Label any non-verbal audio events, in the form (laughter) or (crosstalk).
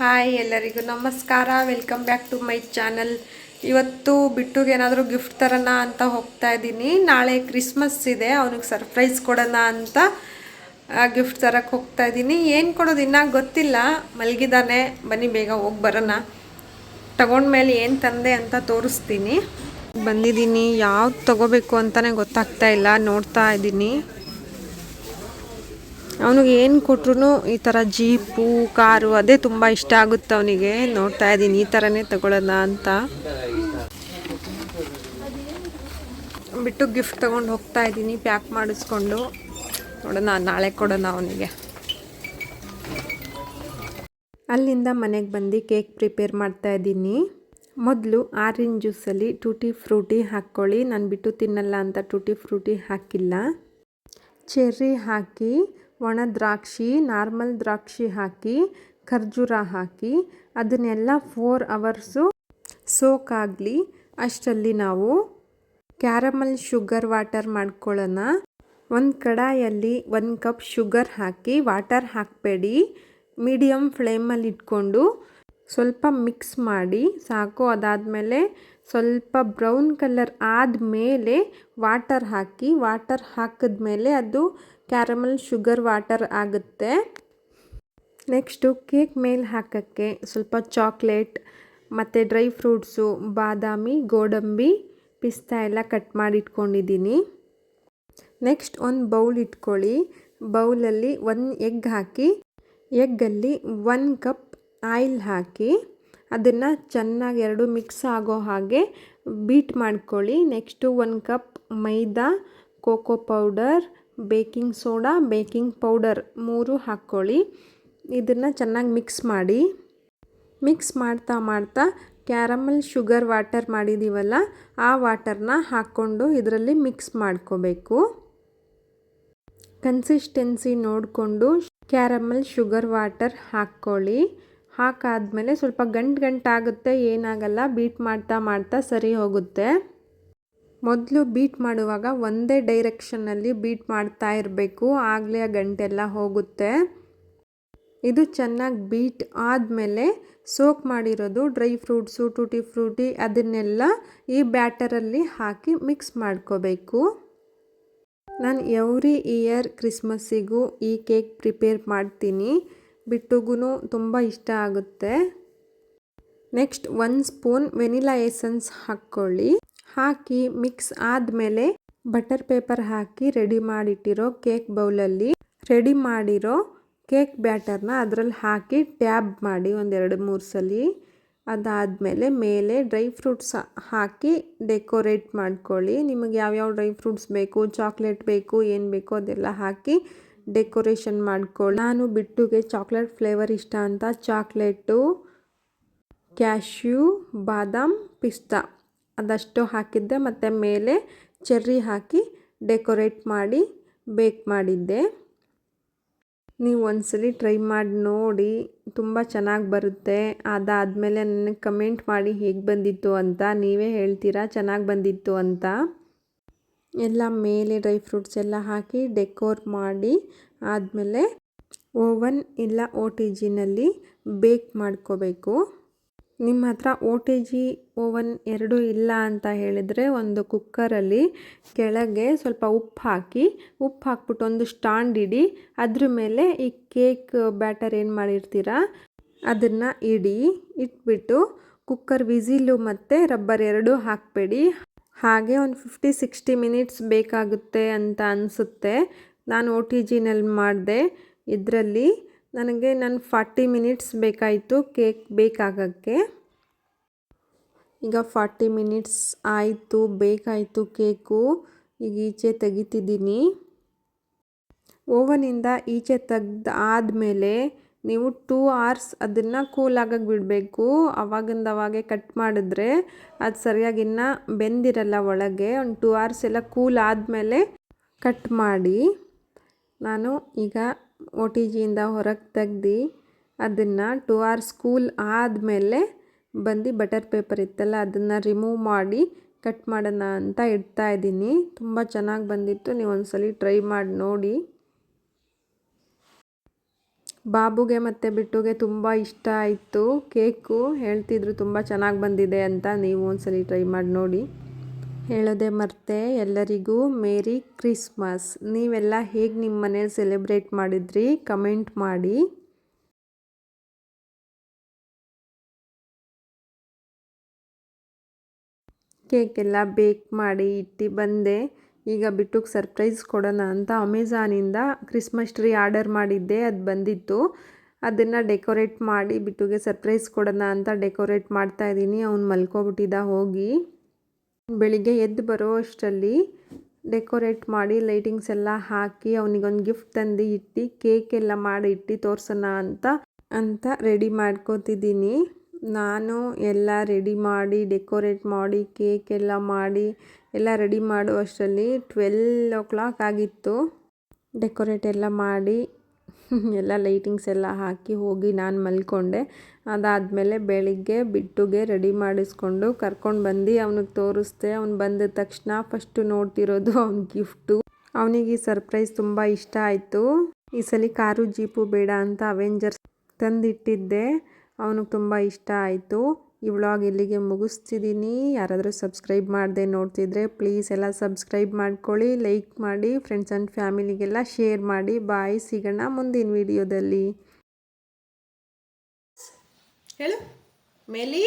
Hi ಎಲ್ಲರಿಗೂ ನಮಸ್ಕಾರ. Welcome back to my channel ಇವತ್ತು ಬಿಟ್ಟುಗೆ ಏನಾದರೂ ಗಿಫ್ಟ್ ತರೋಣ ಅಂತ ಹೋಗ್ತಾ ಇದ್ದೀನಿ. ನಾಳೆ ಕ್ರಿಸ್ಮಸ್ ಇದೆ. ಅವನಿಗೆ ಸರ್ಪ್ರೈಸ್ ಕೊಡೋಣ ಅಂತ ಗಿಫ್ಟ್ ತರಕ್ಕೆ ಹೋಗ್ತಾ ಇದ್ದೀನಿ. ಏನು ಕೊಡೋದು ಇನ್ನೂ ಗೊತ್ತಿಲ್ಲ. ಮಲಗಿದ್ದಾನೆ ಬನ್ನಿ, ಬೇಗ ಹೋಗಿ ಬರೋಣ. ತಗೊಂಡ್ಮೇಲೆ ಏನು ತಂದೆ ಅಂತ ತೋರಿಸ್ತೀನಿ. ಬಂದಿದ್ದೀನಿ. ಯಾವ್ದು ತಗೋಬೇಕು ಅಂತಲೇ ಗೊತ್ತಾಗ್ತಾ ಇಲ್ಲ. ನೋಡ್ತಾ ಇದ್ದೀನಿ. ಅವನಿಗೆ ಏನು ಕೊಟ್ರು ಈ ಥರ ಜೀಪು, ಕಾರು ಅದೇ ತುಂಬ ಇಷ್ಟ ಆಗುತ್ತೆ ಅವನಿಗೆ. ನೋಡ್ತಾ ಇದ್ದೀನಿ, ಈ ಥರನೇ ತಗೊಳ್ಳೋಣ ಅಂತ. ಬಿಟ್ಟು ಗಿಫ್ಟ್ ತೊಗೊಂಡು ಹೋಗ್ತಾ ಇದ್ದೀನಿ ಪ್ಯಾಕ್ ಮಾಡಿಸ್ಕೊಂಡು. ನೋಡೋಣ, ನಾಳೆ ಕೊಡೋಣ ಅವನಿಗೆ. ಅಲ್ಲಿಂದ ಮನೆಗೆ ಬಂದು ಕೇಕ್ ಪ್ರಿಪೇರ್ ಮಾಡ್ತಾ ಇದ್ದೀನಿ. ಮೊದಲು ಆರೆಂಜ್ ಜ್ಯೂಸಲ್ಲಿ ಟೂಟಿ ಫ್ರೂಟಿ ಹಾಕ್ಕೊಳ್ಳಿ. ನಾನು ಬಿಟ್ಟು ತಿನ್ನಲ್ಲ ಅಂತ ಟೂಟಿ ಫ್ರೂಟಿ ಹಾಕಿಲ್ಲ. ಚೆರ್ರಿ ಹಾಕಿ ಒಣ ದ್ರಾಕ್ಷಿ, ನಾರ್ಮಲ್ ದ್ರಾಕ್ಷಿ ಹಾಕಿ, ಖರ್ಜೂರ ಹಾಕಿ, ಅದನ್ನೆಲ್ಲ ಫೋರ್ ಅವರ್ಸು ಸೋಕ್ ಆಗಲಿ. ಅಷ್ಟರಲ್ಲಿ ನಾವು ಕ್ಯಾರಮಲ್ ಶುಗರ್ ವಾಟರ್ ಮಾಡ್ಕೊಳ್ಳೋಣ. ಒಂದು ಕಡಾಯಲ್ಲಿ ಒಂದು ಕಪ್ ಶುಗರ್ ಹಾಕಿ ವಾಟರ್ ಹಾಕಬೇಡಿ. ಮೀಡಿಯಮ್ ಫ್ಲೇಮಲ್ಲಿ ಇಟ್ಕೊಂಡು ಸ್ವಲ್ಪ ಮಿಕ್ಸ್ ಮಾಡಿ, ಸಾಕು. ಅದಾದಮೇಲೆ ಸ್ವಲ್ಪ ಬ್ರೌನ್ ಕಲರ್ ಆದಮೇಲೆ ವಾಟರ್ ಹಾಕಿ ವಾಟರ್ ಹಾಕಿದ್ಮೇಲೆ ಅದು ಕ್ಯಾರಮಲ್ ಶುಗರ್ ವಾಟರ್ ಆಗುತ್ತೆ. ನೆಕ್ಸ್ಟು ಕೇಕ್ ಮೇಲೆ ಹಾಕೋಕ್ಕೆ ಸ್ವಲ್ಪ ಚಾಕ್ಲೇಟ್, ಮತ್ತು ಡ್ರೈ ಫ್ರೂಟ್ಸು, ಬಾದಾಮಿ, ಗೋಡಂಬಿ, ಪಿಸ್ತಾ ಎಲ್ಲ ಕಟ್ ಮಾಡಿ ಇಟ್ಕೊಂಡಿದ್ದೀನಿ ನೆಕ್ಸ್ಟ್ ಒಂದು ಬೌಲ್ ಇಟ್ಕೊಳ್ಳಿ. ಬೌಲಲ್ಲಿ ಒಂದು ಎಗ್ ಹಾಕಿ, ಎಗ್ಗಲ್ಲಿ ಒನ್ ಕಪ್ ಆಯಿಲ್ ಹಾಕಿ, ಅದನ್ನು ಚೆನ್ನಾಗಿ ಎರಡು ಮಿಕ್ಸ್ ಆಗೋ ಹಾಗೆ ಬೀಟ್ ಮಾಡ್ಕೊಳ್ಳಿ. ನೆಕ್ಸ್ಟು ಒಂದು cup maida, cocoa powder baking soda, baking powder ಮೂರು ಹಾಕ್ಕೊಳ್ಳಿ. ಇದನ್ನು ಚೆನ್ನಾಗಿ ಮಿಕ್ಸ್ ಮಾಡಿ. ಮಿಕ್ಸ್ ಮಾಡ್ತಾ ಮಾಡ್ತಾ ಕ್ಯಾರಮಲ್, ಶುಗರ್, ವಾಟರ್ ಮಾಡಿದ್ದೀವಲ್ಲ ಆ ವಾಟರ್ನ ಹಾಕ್ಕೊಂಡು ಇದರಲ್ಲಿ ಮಿಕ್ಸ್ ಮಾಡ್ಕೋಬೇಕು. ಕನ್ಸಿಸ್ಟೆನ್ಸಿ ನೋಡಿಕೊಂಡು ಕ್ಯಾರಮಲ್, ಶುಗರ್, ವಾಟರ್ ಹಾಕ್ಕೊಳ್ಳಿ. ಹಾಕಾದಮೇಲೆ ಸ್ವಲ್ಪ ಗಂಟು ಗಂಟಾಗುತ್ತೆ, ಏನಾಗಲ್ಲ ಬೀಟ್ ಮಾಡ್ತಾ ಮಾಡ್ತಾ ಸರಿ ಹೋಗುತ್ತೆ. ಮೊದಲು ಬೀಟ್ ಮಾಡುವಾಗ ಒಂದೇ ಡೈರೆಕ್ಷನ್ನಲ್ಲಿ ಬೀಟ್ ಮಾಡ್ತಾ ಇರಬೇಕು. ಆಗಲೇ ಆ ಗಂಟೆಲ್ಲ ಹೋಗುತ್ತೆ. ಇದು ಚೆನ್ನಾಗಿ ಬೀಟ್ ಆದಮೇಲೆ ಸೋಕ್ ಮಾಡಿರೋದು ಡ್ರೈ ಫ್ರೂಟ್ಸು ಟೂಟಿ ಫ್ರೂಟಿ ಅದನ್ನೆಲ್ಲ ಈ ಬ್ಯಾಟರಲ್ಲಿ ಹಾಕಿ ಮಿಕ್ಸ್ ಮಾಡ್ಕೋಬೇಕು. ನಾನು ಎವ್ರಿ ಇಯರ್ ಕ್ರಿಸ್ಮಸ್ಸಿಗೂ ಈ ಕೇಕ್ ಪ್ರಿಪೇರ್ ಮಾಡ್ತೀನಿ. ಬಿಟ್ಟುಗೂ ತುಂಬ ಇಷ್ಟ ಆಗುತ್ತೆ. ನೆಕ್ಸ್ಟ್ ಒಂದು ಸ್ಪೂನ್ ವೆನಿಲಾ ಎಸೆನ್ಸ್ ಹಾಕ್ಕೊಳ್ಳಿ. ಹಾಕಿ ಮಿಕ್ಸ್ ಆದಮೇಲೆ ಬಟರ್ ಪೇಪರ್ ಹಾಕಿ ರೆಡಿ ಮಾಡಿಟ್ಟಿರೋ ಕೇಕ್ ಬೌಲಲ್ಲಿ ರೆಡಿ ಮಾಡಿರೋ ಕೇಕ್ ಬ್ಯಾಟರ್ನ ಅದರಲ್ಲಿ ಹಾಕಿ ಟ್ಯಾಬ್ ಮಾಡಿ ಒಂದೆರಡು ಮೂರು ಸಲ. ಅದಾದಮೇಲೆ ಮೇಲೆ ಡ್ರೈ ಫ್ರೂಟ್ಸ್ ಹಾಕಿ ಡೆಕೋರೇಟ್ ಮಾಡ್ಕೊಳ್ಳಿ. ನಿಮಗೆ ಯಾವ್ಯಾವ ಡ್ರೈ ಫ್ರೂಟ್ಸ್ ಬೇಕು, ಚಾಕ್ಲೇಟ್ ಬೇಕು, ಏನು ಬೇಕೋ ಅದೆಲ್ಲ ಹಾಕಿ ಡೆಕೋರೇಷನ್ ಮಾಡ್ಕೊಳ್ಳಿ. ನಾನು ಬಿಟ್ಟುಗೆ ಚಾಕ್ಲೇಟ್ ಫ್ಲೇವರ್ ಇಷ್ಟ ಅಂತ ಚಾಕ್ಲೇಟು, ಕ್ಯಾಶ್ಯೂ, ಬಾದಾಮ್, ಪಿಸ್ತಾ. ಅದಷ್ಟು ಹಾಕಿದ್ದೆ, ಮತ್ತು ಮೇಲೆ ಚೆರ್ರಿ ಹಾಕಿ ಡೆಕೋರೇಟ್ ಮಾಡಿ ಬೇಕ್ ಮಾಡಿದ್ದೆ. ನೀವು ಒಂದ್ಸಲಿ ಟ್ರೈ ಮಾಡಿ, ನೋಡಿ. ತುಂಬ ಚೆನ್ನಾಗಿ ಬರುತ್ತೆ. ಅದಾದಮೇಲೆ ನನಗೆ ಕಮೆಂಟ್ ಮಾಡಿ ಹೇಗೆ ಬಂದಿತ್ತು ಅಂತ, ನೀವೇ ಹೇಳ್ತೀರಾ ಚೆನ್ನಾಗಿ ಬಂದಿತ್ತು ಅಂತ. ಎಲ್ಲ ಮೇಲೆ ಡ್ರೈ ಫ್ರೂಟ್ಸ್ ಎಲ್ಲ ಹಾಕಿ ಡೆಕೋರ್ ಮಾಡಿ, ಆದಮೇಲೆ ಓವನ್ ಇಲ್ಲ ಓ ಟಿ ಜಿನಲ್ಲಿ ಬೇಕ್ ಮಾಡ್ಕೋಬೇಕು. ನಿಮ್ಮ ಹತ್ರ ಓ ಟಿ ಜಿ ಓವನ್ ಎರಡೂ ಇಲ್ಲ ಅಂತ ಹೇಳಿದರೆ ಒಂದು ಕುಕ್ಕರಲ್ಲಿ ಕೆಳಗೆ ಸ್ವಲ್ಪ ಉಪ್ಪು ಹಾಕಿ, ಉಪ್ಪು ಹಾಕ್ಬಿಟ್ಟು ಒಂದು ಸ್ಟಾಂಡ್ ಇಡಿ, ಅದ್ರ ಮೇಲೆ ಈ ಕೇಕ್ ಬ್ಯಾಟರ್ ಏನು ಮಾಡಿರ್ತೀರ, ಅದನ್ನು ಇಡಿ, ಇಟ್ಬಿಟ್ಟು ಕುಕ್ಕರ್ ವಿಸಿಲು ಮತ್ತು ರಬ್ಬರ್ ಎರಡೂ ಹಾಕಬೇಡಿ. ಹಾಗೆ ಒಂದು ಫಿಫ್ಟಿ, ಸಿಕ್ಸ್ಟಿ ಮಿನಿಟ್ಸ್ ಬೇಕಾಗುತ್ತೆ ಅಂತ ಅನಿಸುತ್ತೆ. ನಾನು ಓ ಟಿ ಜಿನಲ್ಲಿ ಮಾಡಿದೆ. ಇದರಲ್ಲಿ ನನಗೆ ನನ್ನ ಫಾರ್ಟಿ ಮಿನಿಟ್ಸ್ ಬೇಕಾಯಿತು ಕೇಕ್ ಬೇಕಾಗಕ್ಕೆ. ಈಗ ಫಾರ್ಟಿ ಮಿನಿಟ್ಸ್ ಆಯಿತು, ಬೇಕಾಯಿತು ಕೇಕು. ಈಗ ಈಚೆ ತೆಗಿತಿದ್ದೀನಿ. ಓವನಿಂದ ಈಚೆ ತೆಗ್ದು ಆದಮೇಲೆ ನೀವು ಟೂ ಅವರ್ಸ್ ಅದನ್ನು ಕೂಲ್ ಆಗಕ್ಕೆ ಬಿಡಬೇಕು. ಅವಾಗಿಂದ ಅವಾಗೆ ಕಟ್ ಮಾಡಿದ್ರೆ ಅದು ಸರಿಯಾಗಿ ಇನ್ನೂ ಬೆಂದಿರಲ್ಲ ಒಳಗೆ. ಒಂದು ಟೂ ಅವರ್ಸ್ ಎಲ್ಲ ಕೂಲ್ ಆದಮೇಲೆ ಕಟ್ ಮಾಡಿ. ನಾನು ಈಗ ಒ ಟಿ ಜಿಯಿಂದ ಹೊರಗೆ ತೆಗ್ದು ಅದನ್ನು ಟು ಆರ್ ಕೂಲ್ ಆದಮೇಲೆ ಬಂದು ಬಟರ್ ಪೇಪರ್ ಇತ್ತಲ್ಲ, ಅದನ್ನು ರಿಮೂವ್ ಮಾಡಿ ಕಟ್ ಮಾಡೋಣ ಅಂತ ಇಡ್ತಾ ಇದ್ದೀನಿ. ತುಂಬ ಚೆನ್ನಾಗಿ ಬಂದಿತ್ತು, ನೀವು ಒಂದ್ಸಲಿ ಟ್ರೈ ಮಾಡಿ ನೋಡಿ. ಬಾಬುಗೆ ಮತ್ತು ಬಿಟ್ಟುಗೆ ತುಂಬ ಇಷ್ಟ ಆಯಿತು. ಕೇಕು ಹೇಳ್ತಿದ್ರು ತುಂಬ ಚೆನ್ನಾಗಿ ಬಂದಿದೆ ಅಂತ ನೀವು ಒಂದ್ಸಲ ಟ್ರೈ ಮಾಡಿ ನೋಡಿ. ಹೇಳೋದೇ ಮರ್ತೆ ಎಲ್ಲರಿಗೂ ಮೇರಿ ಕ್ರಿಸ್ಮಸ್. ನೀವೆಲ್ಲ ಹೇಗೆ ನಿಮ್ಮ ಮನೇಲಿ ಸೆಲೆಬ್ರೇಟ್ ಮಾಡಿದ್ರಿ? ಕಮೆಂಟ್ ಮಾಡಿ. ಕೇಕೆಲ್ಲ ಬೇಕ್ ಮಾಡಿ ಇಟ್ಟು ಬಂದೆ. ಈಗ ಬಿಟ್ಟುಗೆ ಸರ್ಪ್ರೈಸ್ ಕೊಡೋಣ ಅಂತ ಅಮೆಝಾನಿಂದ ಕ್ರಿಸ್ಮಸ್ ಟ್ರೀ ಆರ್ಡರ್ ಮಾಡಿದ್ದೆ. ಅದು ಬಂದಿತ್ತು. ಅದನ್ನು ಡೆಕೋರೇಟ್ ಮಾಡಿ ಬಿಟ್ಟುಗೆ ಸರ್ಪ್ರೈಸ್ ಕೊಡೋಣ ಅಂತ ಡೆಕೋರೇಟ್ ಮಾಡ್ತಾ ಇದ್ದೀನಿ. ಅವ್ನು ಮಲ್ಕೊಬಿಟ್ಟಿದ್ದ ಹೋಗಿ. ಬೆಳಿಗ್ಗೆ ಎದ್ದು ಬರೋ ಅಷ್ಟರಲ್ಲಿ ಡೆಕೋರೇಟ್ ಮಾಡಿ ಲೈಟಿಂಗ್ಸ್ ಎಲ್ಲ ಹಾಕಿ ಅವನಿಗೊಂದು ಗಿಫ್ಟ್ ತಂದು ಇಟ್ಟು ಕೇಕ್ ಎಲ್ಲ ಮಾಡಿ ಇಟ್ಟು ತೋರ್ಸೋಣ ಅಂತ ಅಂತ ರೆಡಿ ಮಾಡ್ಕೋತಿದ್ದೀನಿ. ನಾನು ಎಲ್ಲ ರೆಡಿ ಮಾಡಿ, ಡೆಕೋರೇಟ್ ಮಾಡಿ, ಕೇಕ್ ಎಲ್ಲ ಮಾಡಿ ಎಲ್ಲ ರೆಡಿ ಮಾಡುವಷ್ಟರಲ್ಲಿ ಟ್ವೆಲ್ ಓ ಕ್ಲಾಕ್ ಆಗಿತ್ತು. ಡೆಕೋರೇಟ್ ಎಲ್ಲ ಮಾಡಿ (laughs) ಎಲ್ಲ ಲೈಟಿಂಗ್ಸ್ ಎಲ್ಲ ಹಾಕಿ ಹೋಗಿ ನಾನು ಮಲ್ಕೊಂಡೆ. ಅದಾದಮೇಲೆ ಬೆಳಿಗ್ಗೆ ಬಿಟ್ಟುಗೆ ರೆಡಿ ಮಾಡಿಸ್ಕೊಂಡು ಕರ್ಕೊಂಡು ಬಂದು ಅವನಿಗೆ ತೋರಿಸ್ದೆ. ಅವ್ನು ಬಂದ ತಕ್ಷಣ ಫಸ್ಟು ನೋಡ್ತಿರೋದು ಅವ್ನ ಗಿಫ್ಟು ಅವನಿಗೆ ಈ ಸರ್ಪ್ರೈಸ್ ತುಂಬ ಇಷ್ಟ ಆಯಿತು. ಈ ಸಲ ಕಾರು, ಜೀಪು ಬೇಡ ಅಂತ ಅವೆಂಜರ್ಸ್ ತಂದಿಟ್ಟಿದ್ದೆ. ಅವನಿಗೆ ತುಂಬ ಇಷ್ಟ ಆಯಿತು. ಈ ವ್ಲಾಗ್ ಇಲ್ಲಿಗೆ ಮುಗಿಸ್ತಿದ್ದೀನಿ. ಯಾರಾದರೂ ಸಬ್ಸ್ಕ್ರೈಬ್ ಮಾಡದೆ ನೋಡ್ತಿದ್ರೆ ಪ್ಲೀಸ್ ಎಲ್ಲ ಸಬ್ಸ್ಕ್ರೈಬ್ ಮಾಡ್ಕೊಳ್ಳಿ, ಲೈಕ್ ಮಾಡಿ, ಫ್ರೆಂಡ್ಸ್ ಆ್ಯಂಡ್ ಫ್ಯಾಮಿಲಿಗೆಲ್ಲ ಶೇರ್ ಮಾಡಿ. ಬಾಯ್, ಸಿಗೋಣ ಮುಂದಿನ ವಿಡಿಯೋದಲ್ಲಿ. ಹೇಳು, ಮೇಲಿ?